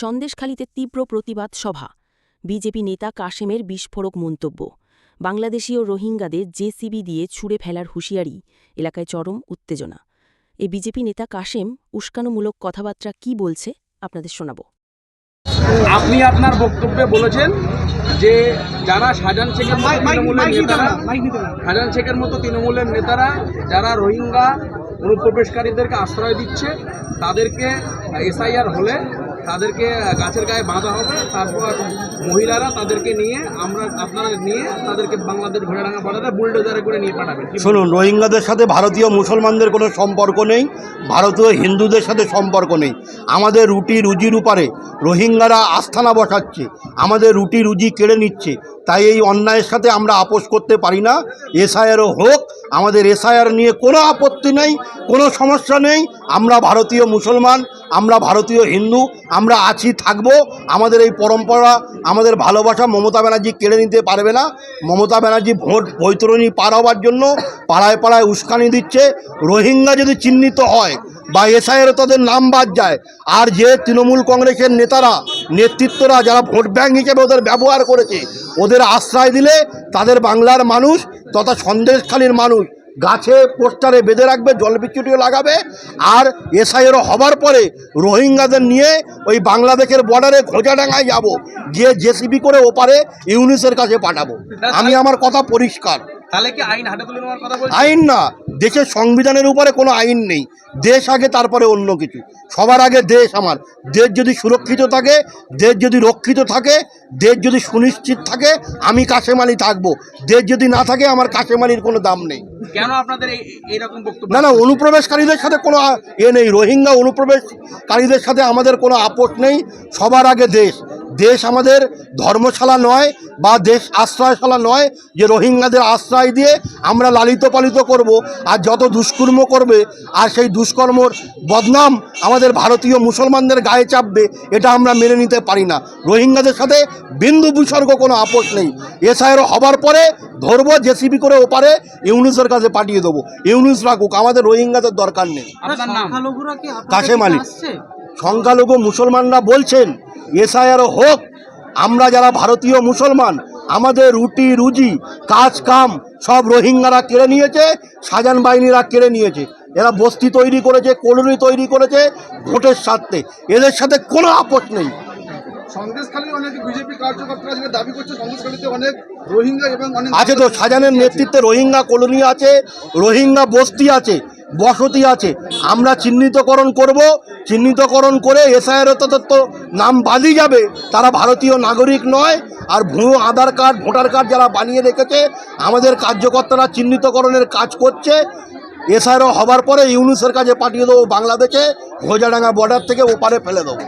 সন্দেশখালীতে তীব্র প্রতিবাদ সভা। বিজেপি নেতা কাশেমের বিস্ফোরক মন্তব্য। বাংলাদেশীয় রোহিঙ্গাদের জেসিবি দিয়ে ছুড়ে ফেলার হুঁশিয়ারি এলাকায় চরম উত্তেজনা। এই বিজেপি নেতা কাশেম উস্কানোমূলক কথাবার্তা কি বলছে আপনাদের শোনাব। আপনি আপনার বক্তব্যে বলেছেন যে যারা শাহজাহান শেখের মতো তৃণমূলের নেতারা শাহজাহান শেখের মতো তৃণমূলের নেতারা যারা রোহিঙ্গা অনুপ্রবেশকারীদেরকে আশ্রয় দিচ্ছে তাদেরকে এসআইআর হলে তাদেরকে গাছের গায়ে বাঁধা হবে। তারপর মহিলারা তাদেরকে নিয়ে আমরা আপনারা নিয়ে তাদেরকে বাংলাদেশ ঘোড়াডাঙ্গা বর্ডারে বুলডোজারে করে নিয়ে পাঠাবেন। শুনুন রোহিঙ্গাদের সাথে ভারতীয় মুসলমানদের কোনো সম্পর্ক নেই ভারতীয় হিন্দুদের সাথে সম্পর্ক নেই। আমাদের রুটি রুজির উপরে রোহিঙ্গারা আস্থানা বসাচ্ছে আমাদের রুটি রুজি কেড়ে নিচ্ছে। তাই এই অন্যায়ের সাথে আমরা আপোষ করতে পারি না। এসআইআরও হোক আমাদের এসআইআর নিয়ে কোনো আপত্তি নেই কোনো সমস্যা নেই। আমরা ভারতীয় মুসলমান আমরা ভারতীয় হিন্দু, আমরা আছি, থাকব। আমাদের এই পরম্পরা, আমাদের ভালোবাসা মমতা ব্যানার্জি কেড়ে নিতে পারবে না। মমতা ব্যানার্জি ভোট বৈতরণী পার হওয়ার জন্য পাড়ায় পাড়ায় উস্কানি দিচ্ছে। রোহিঙ্গা যদি চিহ্নিত হয় বা এসআইয়েরও তাদের নাম বাদ যায়, আর যে তৃণমূল কংগ্রেসের নেতারা, নেতৃত্বরা যারা ভোট ব্যাংক হিসেবে ওদের ব্যবহার করেছে, ওদের আশ্রয় দিলে তাদের বাংলার মানুষ তথা সন্দেশখালীর মানুষ গাছে পোস্টারে বেঁধে রাখবে জল বিচ্যুটিও লাগাবে। আর এসআইয়েরও হবার পরে রোহিঙ্গাদের নিয়ে ওই বাংলাদেশের বর্ডারে খোঁজাডাঙ্গায় যাব। গিয়ে জেসিবি করে ওপারে ইউনিসের কাছে পাঠাবো। আমি আমার কথা পরিষ্কার। তাহলে কি আইন হাতে তুলে নেওয়ার কথা আইন না। দেশের সংবিধানের উপরে কোনো আইন নেই। দেশ আগে তারপরে অন্য কিছু। সবার আগে দেশ আমার। দেশ যদি সুরক্ষিত থাকে দেশ যদি রক্ষিত থাকে দেশ যদি সুনিশ্চিত থাকে আমি কাশেম আলী থাকব। দেশ যদি না থাকে আমার কাশেম আলীর কোনো দাম নেই। কেন আপনাদের এইরকম বক্তব্য? না না অনুপ্রবেশকারীদের সাথে কোনো এ নেই। রোহিঙ্গা অনুপ্রবেশকারীদের সাথে আমাদের কোনো আপোষ নেই। সবার আগে দেশ। দেশ আমাদের ধর্মশালা নয় বা দেশ আশ্রয়শালা নয় যে রোহিঙ্গাদের আশ্রয় দিয়ে আমরা লালিত পালিত করব আর যত দুষ্কর্ম করবে আর সেই দুষ্কর্মর বদনাম আমাদের ভারতীয় মুসলমানদের গায়ে চাপবে এটা আমরা মেনে নিতে পারি না। রোহিঙ্গাদের সাথে বিন্দু বিসর্গ কোনো আপোষ নেই। এসআইয়ের হবার পরে ধরবো জেসিবি করে ওপারে ইউনুসের কাছে পাঠিয়ে দেবো। ইউনুস রাখুক আমাদের রোহিঙ্গাদের দরকার নেই। কাশেম আলী। সংখ্যালঘু মুসলমানরা বলছেন এসআইআর হোক আমরা যারা ভারতীয় মুসলমান আমাদের রুটি রুজি কাজ কাম সব রোহিঙ্গারা কেড়ে নিয়েছে সাজান বাহিনীরা কেড়ে নিয়েছে। এরা বস্তি তৈরি করেছে কলোনি তৈরি করেছে ভোটের স্বার্থে। এদের সাথে কোনো আপোষ নেই। আছে তো সাজানের নেতৃত্বে রোহিঙ্গা কলোনি আছে রোহিঙ্গা বস্তি আছে। বসতি আছে। আমরা চিহ্নিতকরণ করব, চিহ্নিতকরণ করে এসআইআর তত্ত্ব তো নাম বালি যাবে। তারা ভারতীয় নাগরিক নয়, আর ভুয়ো আধার কার্ড, ভোটার কার্ড যারা বানিয়ে রেখেছে, আমাদের কার্যকর্তারা চিহ্নিতকরণের কাজ করছে। এসআইআর হবার পরে ইউনুসের কাছে পাঠিয়ে দেবো বাংলাদেশে, ভোজাডাঙ্গা বর্ডার থেকে ওপারে ফেলে দেবো।